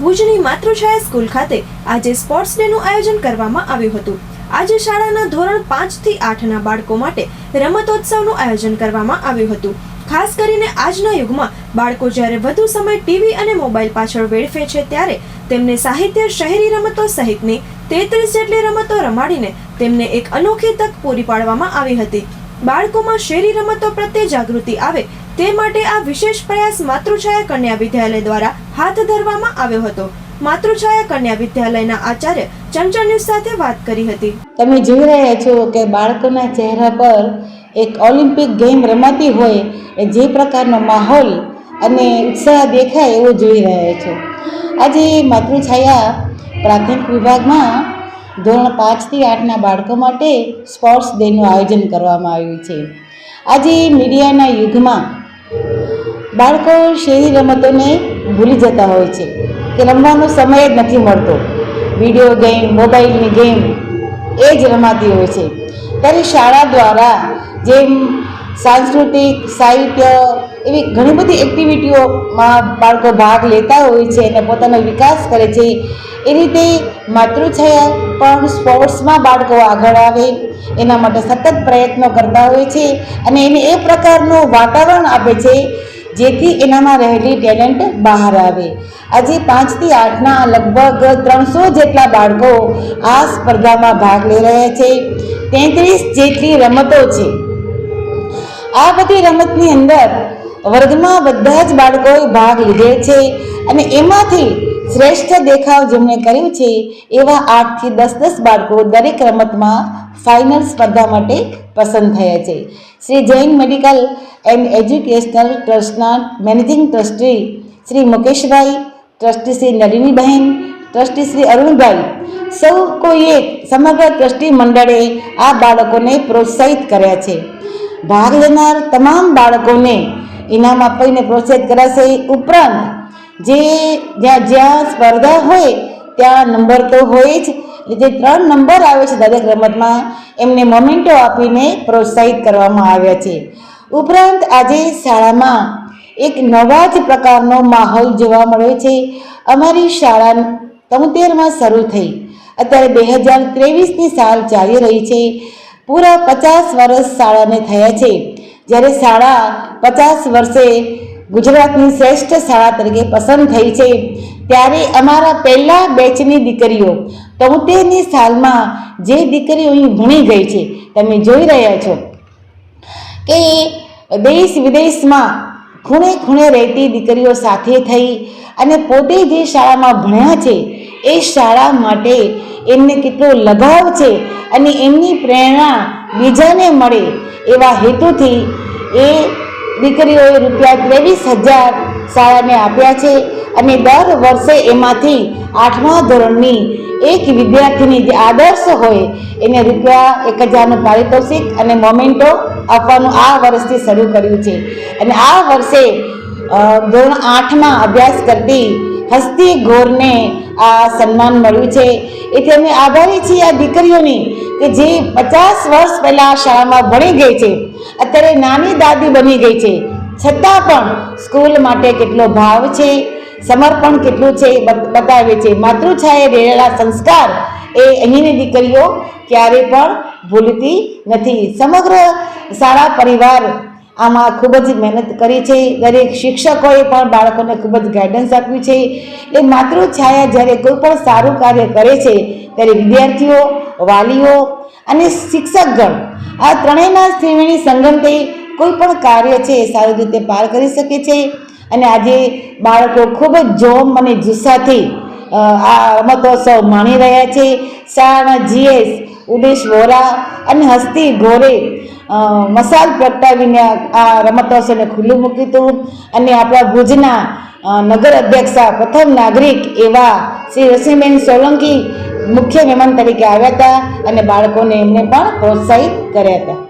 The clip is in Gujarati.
ભુજની માતૃછાયા સ્કૂલ ખાતે આજે સ્પોર્ટ્સ ડે નું આયોજન કરવામાં આવ્યું હતું. આજે શાળાના ધોરણ પાંચથી આઠના બાળકો માટે રમતોત્સવનું આયોજન કરવામાં આવ્યું હતું. ખાસ કરીને આજના યુગમાં બાળકો જ્યારે વધુ સમય ટીવી અને મોબાઈલ પાછળ વેડફે છે ત્યારે તેમને સાહિત્ય શહેરી રમતો સહિતની તેત્રીસ જેટલી રમતો રમાડીને તેમને એક અનોખી તક પૂરી પાડવામાં આવી હતી. બાળકોમાં શેરી રમતો પ્રત્યે જાગૃતિ આવે તે માટે આ વિશેષ પ્રયાસ માતૃછાયા કન્યા વિદ્યાલય દ્વારા હાથ ધરવામાં આવ્યો હતો. માતૃછાયા કન્યા વિદ્યાલયના આચાર્ય ચંચળ ન્યૂઝ સાથે વાત કરી હતી. તમે જોઈ રહ્યા છો કે બાળકોના ચહેરા પર એક ઓલિમ્પિક ગેમ રમાતી હોય એ જે પ્રકારનો માહોલ અને ઉત્સાહ દેખાય એવું જોઈ રહ્યા છો. આજે માતૃછાયા પ્રાથમિક વિભાગમાં ધોરણ પાંચથી આઠના બાળકો માટે સ્પોર્ટ્સ ડેનું આયોજન કરવામાં આવ્યું છે. આજે મીડિયાના યુગમાં બાળકો શેરી રમતોને ભૂલી જતા હોય છે કે રમવાનો સમય જ નથી મળતો. વીડિયો ગેમ, મોબાઈલની ગેમ, એ જ રમાતી હોય છે. ત્યારે શાળા દ્વારા જેમ સાંસ્કૃતિક, સાહિત્ય એવી ઘણી બધી એક્ટિવિટીઓમાં બાળકો ભાગ લેતા હોય છે અને પોતાનો વિકાસ કરે છે. એ રીતે માતૃછાયા પણ સ્પોર્ટ્સમાં બાળકો આગળ આવે, એના માટે સતત પ્રયત્નો કરતા હોય છે અને એને એ પ્રકારનું વાતાવરણ આપે છે જેથી એનામાં રહેલી ટેલેન્ટ બહાર આવે. આજે પાંચથી આઠના લગભગ ત્રણસો જેટલા બાળકો આ સ્પર્ધામાં ભાગ લઈ રહ્યા છે. તેત્રીસ જેટલી રમતો છે. આ બધી રમતની અંદર વર્ગમાં બધા જ બાળકોએ ભાગ લીધેલ છે અને એમાંથી શ્રેષ્ઠ દેખાવ જેમણે કર્યું છે એવા આઠથી દસ દસ બાળકો દરેક રમતમાં ફાઇનલ સ્પર્ધા માટે પસંદ થયા છે. Shri Jain medical and educational ટ્રસ્ટના managing trustee Shri Mukeshbhai, trustee Shri Nalinibahen, trustee Shri Arunbhai, સૌ કોઈએ સમગ્ર ટ્રસ્ટી મંડળે આ બાળકોને પ્રોત્સાહિત કર્યા છે. ભાગ લેનાર તમામ બાળકોને ઇનામ આપીને પ્રોત્સાહિત કરાશે ઉપરાંત જે જ્યાં જ્યાં સ્પર્ધા હોય ત્યાં નંબર તો હોય જ. જે ત્રણ નંબર આવે છે દરેક રમતમાં, એમને મોમેન્ટો આપીને પ્રોત્સાહિત કરવામાં આવ્યા છે. ઉપરાંત આજે શાળામાં એક નવા જ પ્રકારનો માહોલ જોવા મળ્યો છે. અમારી શાળા તોતેરમાં શરૂ થઈ. અત્યારે બે હજાર ત્રેવીસની સાલ ચાલી રહી છે. પૂરા પચાસ વર્ષ શાળાને થયા છે. જ્યારે શાળા પચાસ વર્ષે ગુજરાતની શ્રેષ્ઠ શાળા તરીકે પસંદ થઈ છે, ત્યારે અમારા પહેલા બેચની દીકરીઓ તોતેરની સાલમાં જે દીકરીઓ અહીં ભણી ગઈ છે, તમે જોઈ રહ્યા છો કે દેશ વિદેશમાં ખૂણે ખૂણે રહેતી દીકરીઓ સાથે થઈ અને પોતે જે શાળામાં ભણ્યા છે, એ શાળા માટે એમને કેટલો લગાવ છે અને એમની પ્રેરણા બીજાને મળે એવા હેતુથી એ દીકરીઓએ રૂપિયા ત્રેવીસ હજાર શાળાને આપ્યા છે અને દર વર્ષે એમાંથી આઠમા ધોરણની એક વિદ્યાર્થીની જે આદર્શ હોય એને રૂપિયા એક હજારનું પારિતોષિક અને મોમેન્ટો આપવાનું આ વર્ષથી શરૂ કર્યું છે. અને આ વર્ષે ધોરણ આઠમાં અભ્યાસ કરતી હસ્તી ગોરને આ સન્માન મળ્યું છે. એટલે અમે આભારી છીએ આ દીકરીઓની કે જે પચાસ વર્ષ પહેલાં શાળામાં ભણી ગઈ છે. અત્યારે નાની દાદી બની ગઈ છે. છતાં પણ સ્કૂલ માટે કેટલો ભાવ છે, સમર્પણ કેટલું છે બતાવે છે. માતૃછાએ રહેલા સંસ્કાર એ અહીંની દીકરીઓ ક્યારે પણ ભૂલતી નથી. સમગ્ર શાળા પરિવાર આમાં ખૂબ જ મહેનત કરી છે. દરેક શિક્ષકોએ પણ બાળકોને ખૂબ જ ગાઈડન્સ આપ્યું છે. એ માતૃછાયા જ્યારે કોઈ પણ સારું કાર્ય કરે છે ત્યારે વિદ્યાર્થીઓ વાલીઓ અને શિક્ષકગણ આ ત્રણેયના ત્રિવેણી સંગમતે કોઈ પણ કાર્ય છે એ સારી રીતે પાર કરી શકે છે. અને આજે બાળકો ખૂબ જ જોમ અને જુસ્સાથી આ રમતોત્સવ માણી રહ્યા છે. શાળાના જીએસ ઉદેશ વોરા અને હસ્તી અ, મસાલ પ્રગટાવીને આ- રમતોત્સવને ખુલ્લું મૂક્યું હતું અને આપણા ભુજના નગર અધ્યક્ષા પ્રથમ નાગરિક એવા શ્રી રસીબેન સોલંકી મુખ્ય મહેમાન તરીકે આવ્યા હતા અને બાળકોને એમને પણ પ્રોત્સાહિત કર્યા હતા.